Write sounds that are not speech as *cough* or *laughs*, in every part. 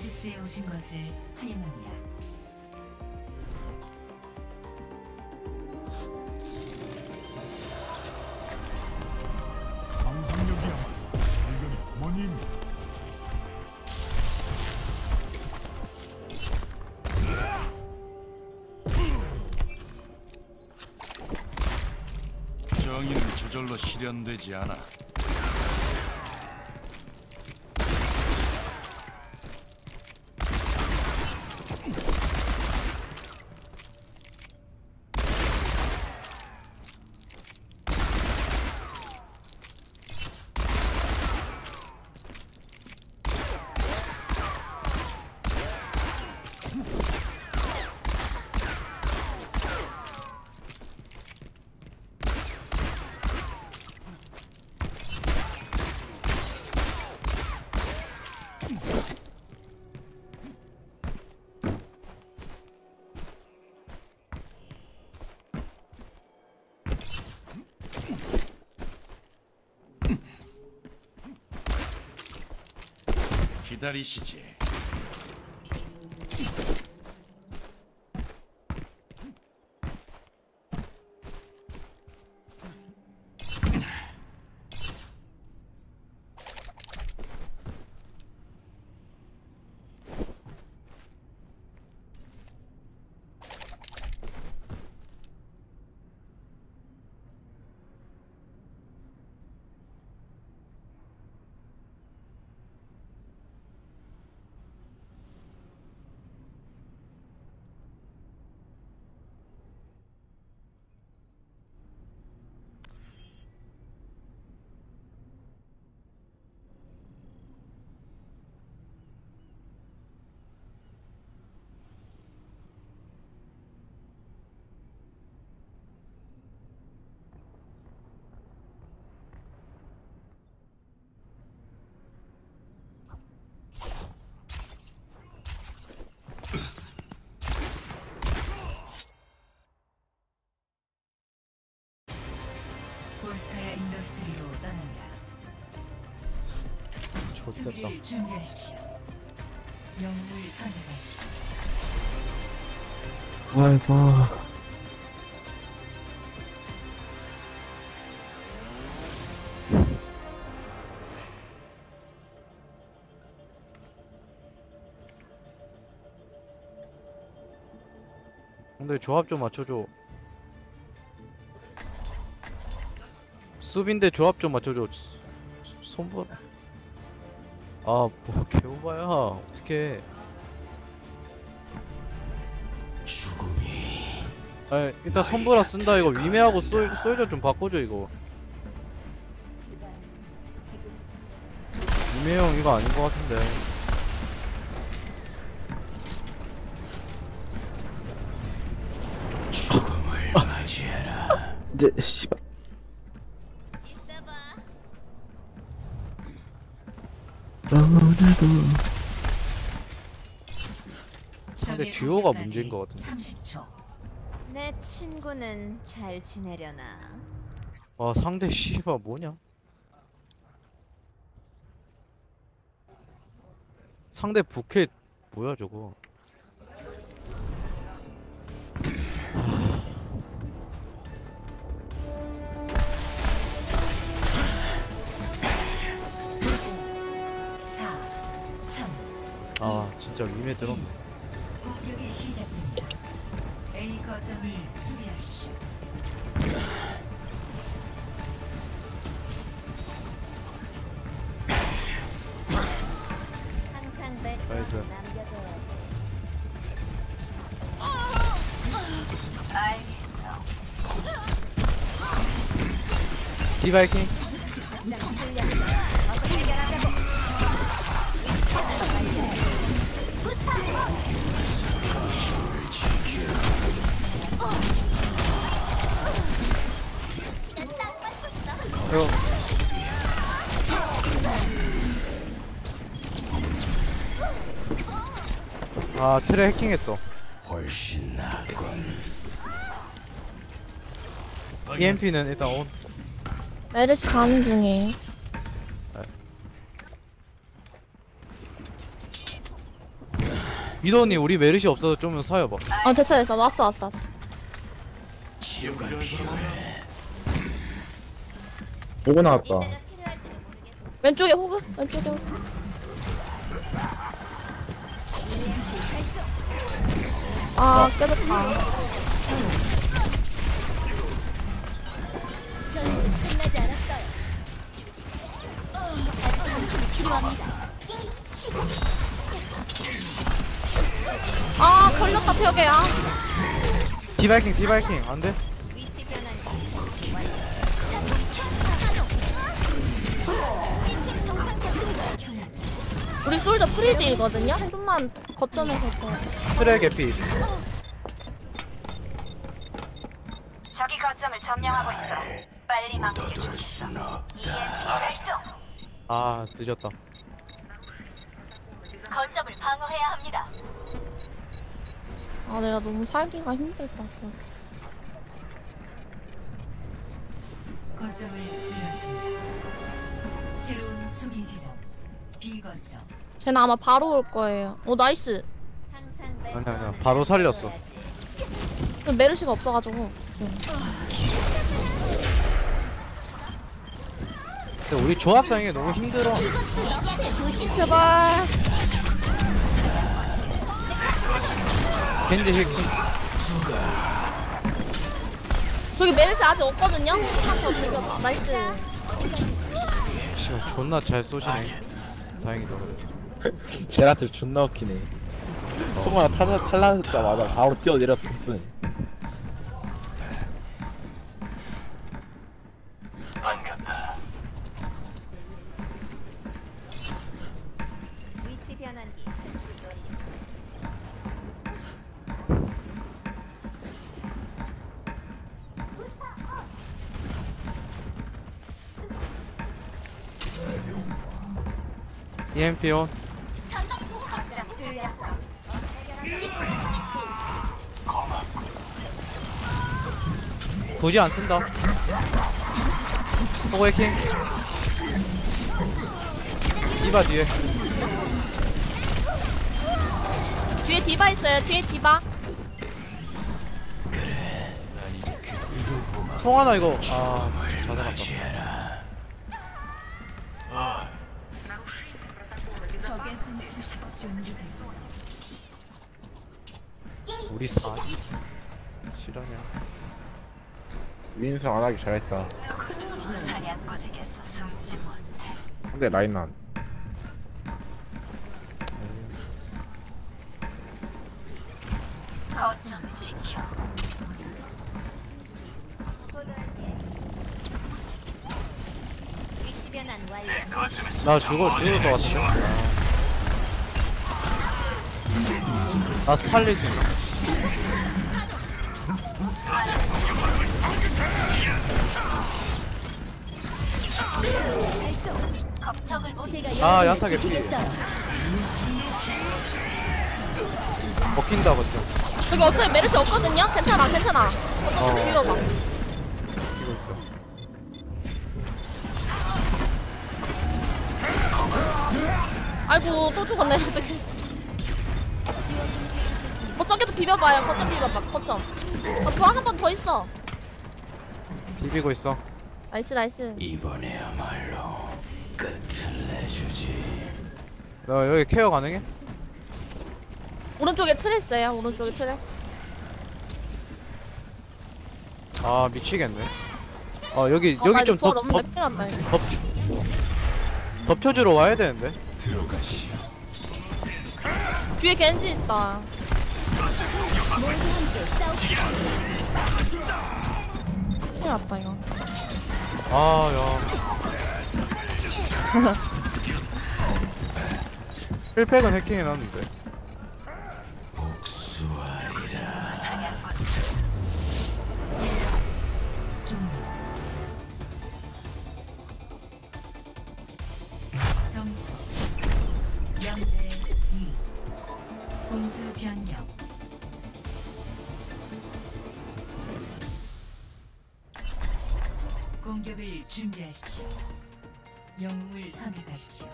오아시스에 오신 것을 환영합니다. 상상력이야말로 발견의 어머니입니다. 정의는 저절로 실현되지 않아. 기다 볼스카야 인더스트리로 떠납니다. 좋겠다. 수비를 준비하십시오. 영웅을 선택하십시오. 아이고 근데 조합 좀 맞춰줘. 수빈데 조합 좀 맞춰줘. 수- 손보. 아, 뭐 *laughs* 개오바야. 죽음이. 아, 일단 손보라 쓴다 이거 위메하고 솔 솔저 좀 바꿔줘 이거. 위메 형 이거 아닌 것 같은데. 근데 씨발 오늘도 상 대 적의 듀오가 문제인 것 같은데. 30초. 내 친구는 잘 지내려나? 아 상대 씨발 뭐냐? 상대 부켓 뭐야 저거? 아 진짜 위메 들었네. 공격이 시작됩니다. A 거점을 수비하십시오. 항상 나이스. 남겨둬야 디바이킹 아 트레 해킹했어. 훨씬 낫군. EMP는 일단 온. 메르시 가는 중이에요. 미도 언니 우리 메르시 없어서 좀 서여봐 어 됐어 됐어 왔어 왔어 왔어 치료가 필요해. 보고 나왔다. 왼쪽에 호그 왼쪽에 호그 아 깨졌다 당신이 필요합니다. 아 걸렸다 벽에야 디바이킹 디바이킹 안돼? 우리 솔저 프리딜이거든요 좀만 거점에서 더 트레 개피 저기 거점을 점령하고 있어. 빨리 막게 없다. EMP 활동. 아 늦었다 거점을 방어해야 합니다. 아 내가 너무 살기가 힘들다 거점을 잃었습니다. 새로운 수비 지점 B 거점. 쟤는 아마 바로 올 거예요. 오 나이스. 항상 아니야 아니야. 바로 살렸어. 메르시가 없어가지고 지금. 근데 우리 조합상이 너무 힘들어. 제발. 겐지 힐킹 저기 메르시 아직 없거든요? 조금만 더 돌려봐. 나이스. 존나 잘 쏘시네. 다행이다 *laughs* 제라트 존나 웃기네. 소모나 탈 탈라자마자 바로 뛰어내려서 복수네. 위치 변환기 설치 완료. EMP 온 굳이 안 쓴다. 호그 해킹. 디바 뒤에. 뒤에 디바 있어요. 뒤에 디바. 송하나 이거. 아 자살났다 윈성 안 하기 잘했다. 사냥꾼에게서 숨지 못해. 근데 라인 난. 거점 지켜. 위치 변환 완료. 나 죽어 죽을 것 같은데 나 살릴 수 있나? 아 야타 개피 먹힌다 그죠 여기 어차피 메르시 없거든요? 괜찮아 괜찮아. 어. 거점 비벼봐. 이거 있어. 아이고 또 죽었네 어떡해 거점계도 비벼봐요. 거점 비벼봐. 거점. 아, 부활 한번 더 있어. 비비고 있어. 나이스 나이스. 이번에야말로 끝을 내주지. 나 여기 케어 가능해? 오른쪽에 트레 있어요. 오른쪽에 트레 아 미치겠네. 어 여기 어, 나 여기 이제 좀 부활 덮, 없는데 덮, 큰일 났다 이거. 덮, 덮쳐주러 와야 되는데. 들어가시오. 뒤에 겐지 있다 큰일 났다 이거 아야. 힐팩은 해킹해놨는데 준비하십시오. 영웅을 선택하십시오.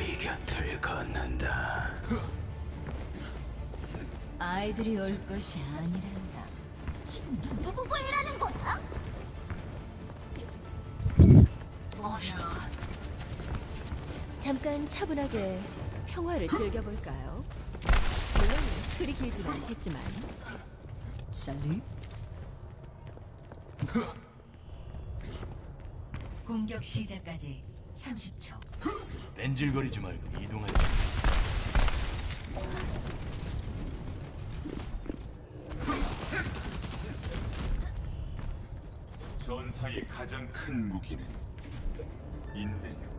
너희 곁을 걷는다. 아이들이 올 것이 아니란다. 지금 누구 보고 일하는 거야? 잠깐 차분하게 평화를 즐겨볼까요? 물론 그리 길진 않겠지만. 살리? 공격 시작까지 30초. 뺀질거리지 말고 이동하자. 전사의 가장 큰 무기는 인내. 4,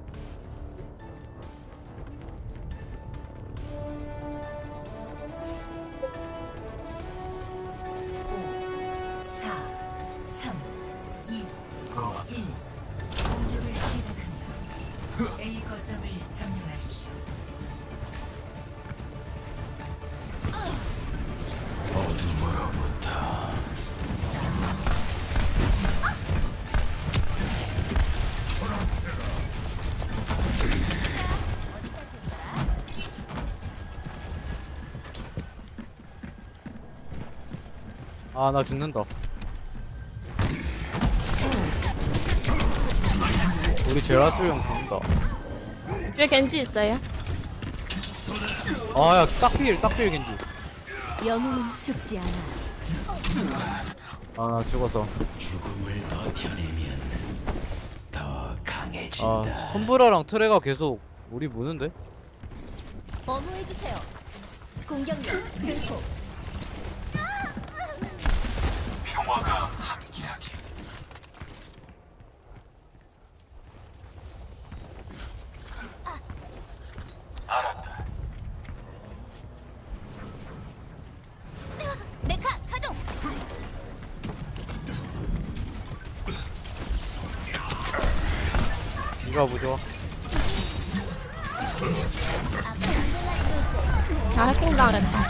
아 나 죽는다 우리 제라트 형 죽는다 뒤에 겐지 있어요. 아야 딱필 딱필 겐지 영웅은 죽지 않아. 아 나 죽었어 죽음을 버텨내면 더 강해진다. 아 손브라랑 트레가 계속 우리 무는데? 어무해주세요. 공격력 증폭. 메카 가동. 이가 부좋아 아 해킹 당했다.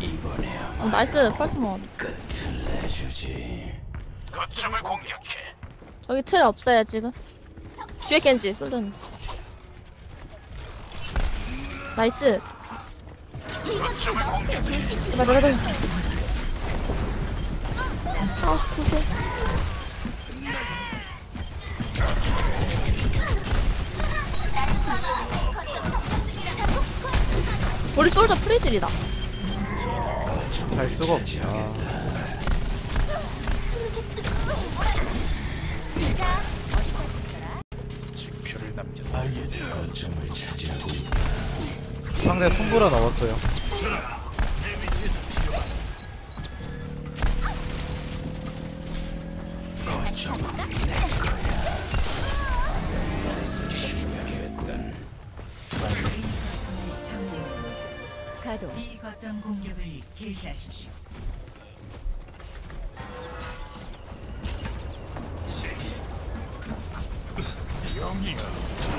이번에야 어, 나이스 펄스 먹. 끝을 내주지. 저기 틀 없어요 지금. 뒤에 겐지 솔전. 나이스. 맞아 맞아. 아 구세. 우리 솔저 프리딜이다. 잘 수가 없지 아, 알겠다. 거점을 차지하고 있다. 상대 손브라 나왔어요.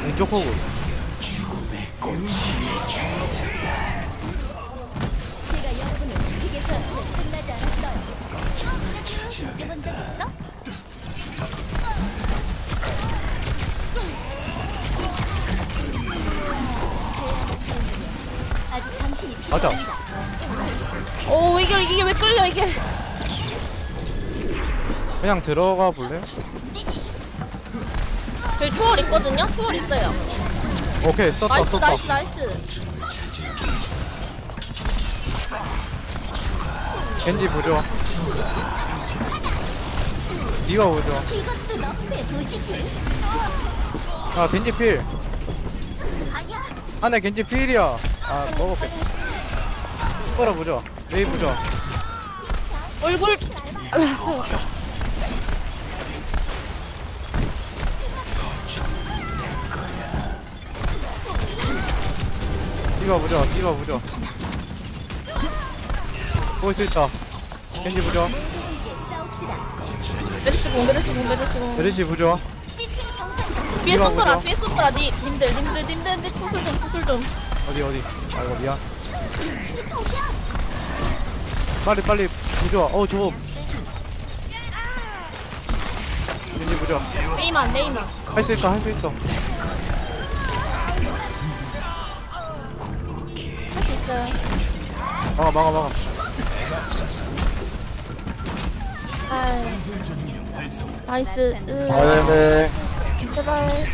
왼쪽 호구 이게? 그냥 들어가 볼래? 저기 초월 있거든요. 초월 있어요. 오케이 썼다 나이스 썼다 나이스 나이스. 겐지 이것도 너프의 도시지. 아 겐지 필 아니야. 안에 겐지 필이야 아 손브라 부좋아 메이 부좋아 얼굴. 디가 부좋아 보일 수 있다 겐지 부좋아 싸웁시다. 메르시 공 메르시 공 메르시공. 메리시 부좋아 시스템 정상. 뒤에 쏜거라 보자. 뒤에 쏜거라 니 님들 님들 님들 님 구슬 좀 구슬 좀 어디 어디 아이고 미안 빨리 빨리 부좋아 어 저거. 왠지 부좋아 메이만 메이만. 할 수 있어 할 수 있어. 할 수 있어요. 막아 막아 막아. 아이 나이스. 으. 아 네네. 제발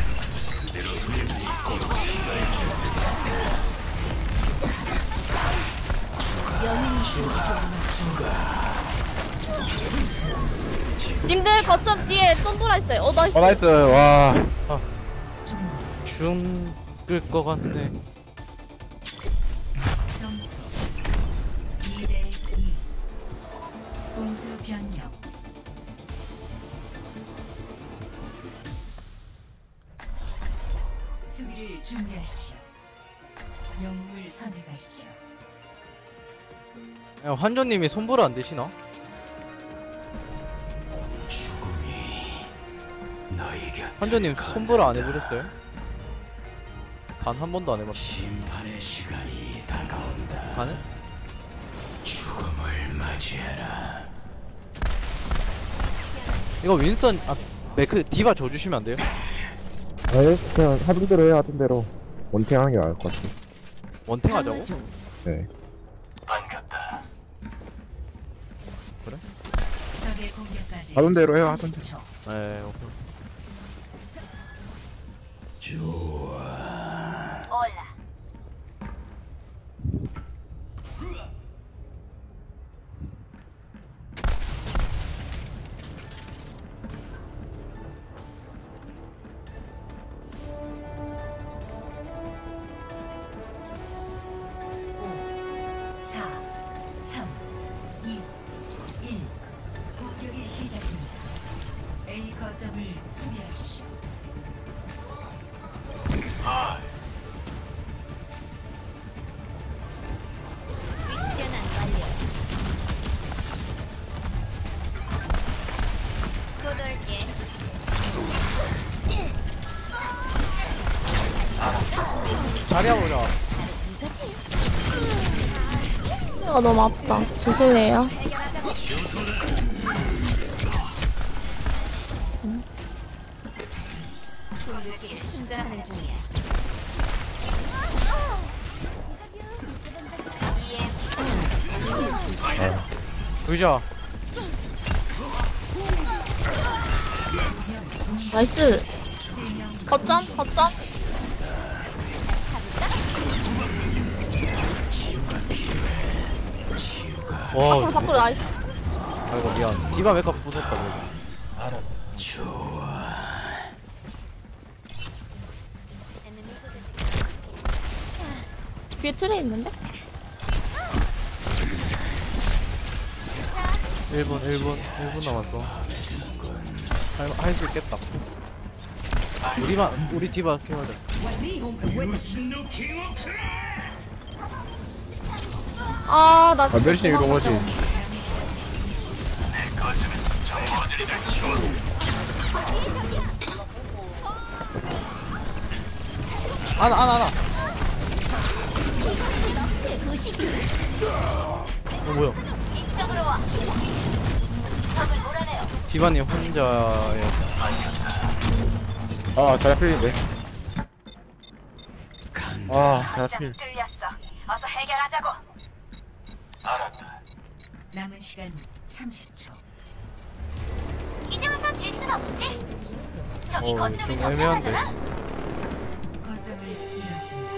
님들 거점 뒤에 쏜돌아 있어요. 어 나이스. 어 나이스. 와. 죽을 것 같네. 점수 2대 2 공수 변경 수비를 준비하십시오 야, 환조님이 손보라 안 되시나? 환조님 손보라 안 해보셨어요? 단 한 번도 안 해봤어 심판의 시간이 다가온다. 가는? 죽음을 맞이해라. 이거 윈선 아 매크 디바 줘주시면 안 돼요? 네 그냥 하던 대로 해요 하던 대로 원탱 하는 게 나을 것 같아 원탱 하자고? 네 반갑다. 적의 공격까지 하던 대로 해요 하던 대로 30초. 네 오케이. 좋아. 거점을 수비하십시오. 위치 변환 완료. 곧 올게. 자리야 보자 아 너무 아프다 죄송해요 의자. 나이스. 거점 거점. 와. 밖으로 밖으로 나이스. 아이고 미안. 디바 메카 부쉈다 그래도. 뒤에 틀에 있는데 1분 1분 1분 남았어. 할 수 있겠다. 우리만 우리 디바 캐하자. 아나 아 멸신 이런 거지 하나 하나 도시지. 어 뭐야 디바님 혼자예요 아 잘 풀린데 간다. 아잘 풀 뚫렸어. 어서 해결하자고. 알았다. 남은 시간 30초. 이제부터 질순 없지. 저기 어, 거점을 좀 점령하잖아. 거점을 잃었습니다.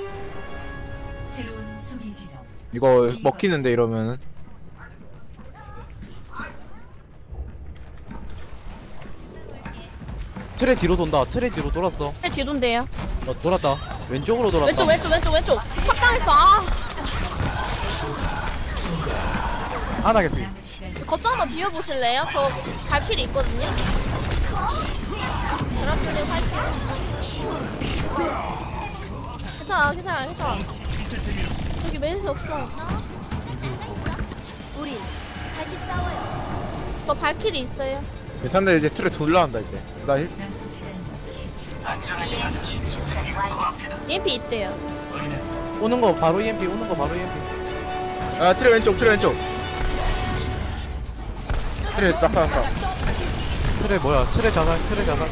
새로운 수비 지점. 이거 먹히는데 이러면은 트레 뒤로 돈다. 트레 뒤로 돌았어. 제 뒤돈데요. 어 돌았다. 왼쪽으로 돌았다. 왼쪽 왼쪽 왼쪽 왼쪽. 착당했어. 아. 하나 개피. 거점 한번 비워보실래요? 저 발길이 있거든요. 드라큘리 화이팅. 괜찮아 괜찮아 괜찮아. 저기 메르시 없어. 우리 다시 싸워요. 저 발길이 있어요 괜찮네 이제 틀에 돌려한다 이제 나 힐- 남은 시간 10초. 안전하게 하자. 그 앞이다. EMP 있대요. 오는 거 바로 EMP 오는 거 바로 EMP 아 트레 왼쪽 트레 왼쪽 트레 낙하났다 트레 뭐야 트레 자살 트레 자살.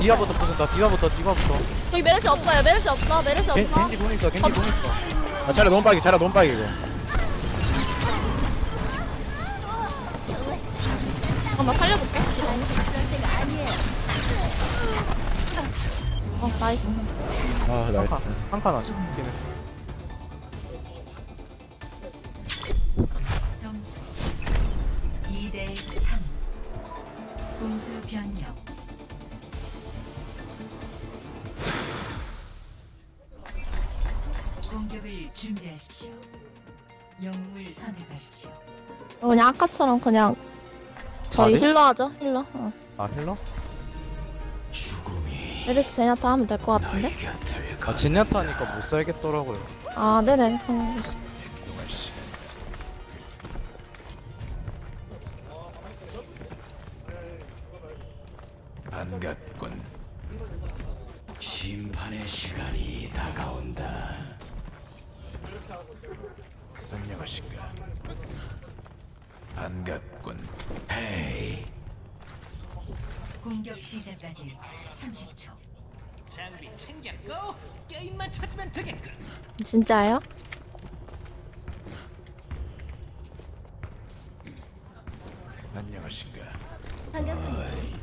디아부터 부순다 디아부터 디아부터 저기 메르시 없어요. 메르시 없어. 메르시 겐, 없어. 겐지 공 있어 겐지 공 있어 아 차례 너무 빠기 차례 너무 빠기 이거 잠깐만 살려볼게. 어 나이스. 아 나이스. 한칸 아쉽긴 했어. 점수 2대 3 공수 변경. 공격을 준비하십시오. 영웅을 선택하십시오. 어, 그냥 아까처럼 그냥 저희 아, 네? 힐러 하죠. 힐러. 어. 아 힐러? 메르시 제냐타 하면 될 것 같은데. 아 진야타 하니까 못 살겠더라고요 아 네네. 반갑군. 심판의 시간이 다가온다. 안녕하신가? 반갑군. 헤이. 공격 시작까지 30초 장비 챙겼고 게임만 찾으면 되겠군. 진짜요? 안녕하신가? 반갑습니다.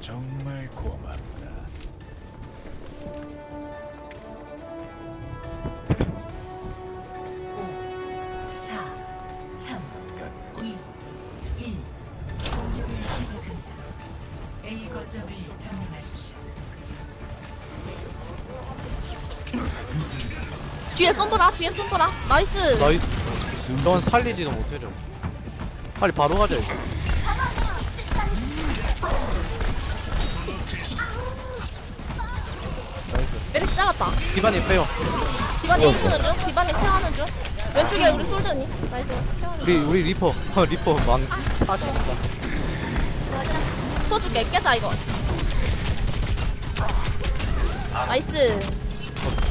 정말 고맙 거점을 점령하십시오 뒤에 솜브라. 뒤에 솜브라. 나이스. 나이스 넌 살리지도 못해줘 빨리 바로 가자 이거 나이스 메르시 잘랐다. 기반이 빼요 디바니 1층은 중. 디바니 케어하는 중. 왼쪽에 우리 솔전이. 나이스. 우리 우리 리퍼 어, 리퍼 망 40다 또 줄게. 깨자 이거. 어, 나이스.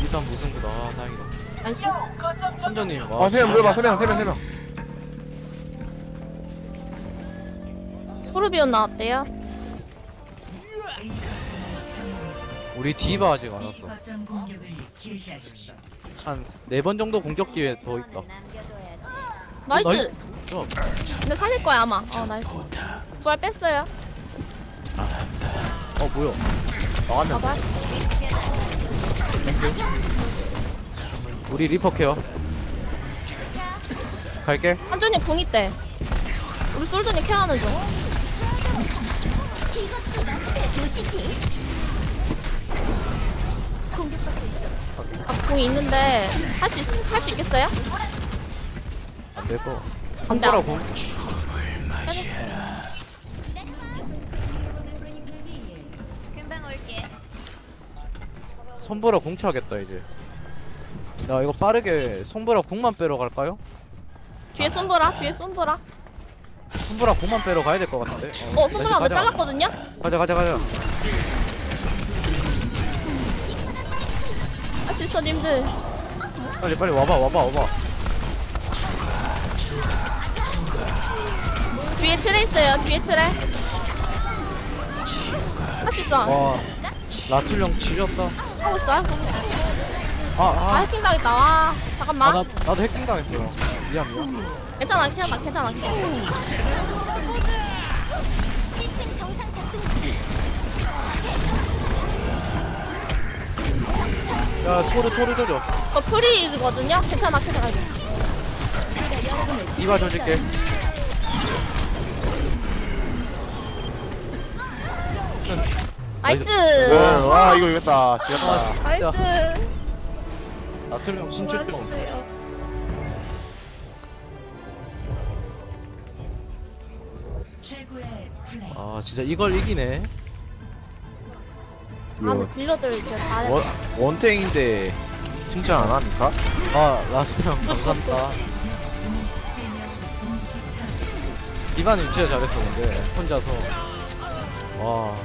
일단 무승부다 아, 다행이다 나이스. 선전님 와 아세명 물어봐 세 명 세 명 세명 토르비온 나왔대요. A 거점을 점령했습니다 우리 디바 아직 안 왔어 거점 공격을 개시하십시오 한 네 번 정도 공격 기회 더 있다 나이스. 나이스. 좋아. 근데 살릴 거야 아마. 어 나이스. 부활 뺐어요. 어 뭐야 가봐. 우리 리퍼 케어 갈게 한준이 궁 있대. 우리 솔전이 케어하는 중. 이것도 나한테 도시지. 공격받고 있어. 아 궁이 있는데 할 수 있, 할수 있겠어요? 안 될거 안 돼. 안 손가락 공 손보라 공차하겠다 이제 야 이거 빠르게 손보라 궁만 빼러 갈까요? 뒤에 솜브라. 뒤에 솜브라. 손보라 궁만 빼러 가야 될 것 같은데 어 솜브라 왜 가자. 잘랐거든요? 가자 가자 가자 할 수 있어 님들. 빨리 빨리 와봐 와봐 와봐 뒤에 트레 있어요. 뒤에 트레. 할 수 있어. 와 라툴령 지렸다 하고 있어요. 아 아 아 해킹 당했다. 와 아, 잠깐만. 나, 나도 해킹 당했어 미안 미안 괜찮아 괜찮아 괜찮아. 야 토르 토르 줘줘 저 프리거든요. 괜찮아 괜찮아. 디바 줘줄게 나이스. 네, 와 이거 이겼다. 아 지렸다 진짜. 나이스. 라툴령 신출병 수고하셨어요. 최고의 플레이. 아 진짜 이걸 이기네. 아 근데 딜러들 진짜 잘해. 원, 원탱인데 칭찬 안 합니까? 아 라툴령 감사합니다. 3명 동시 처치. 디바님 진짜 잘했어 근데. 혼자서. 와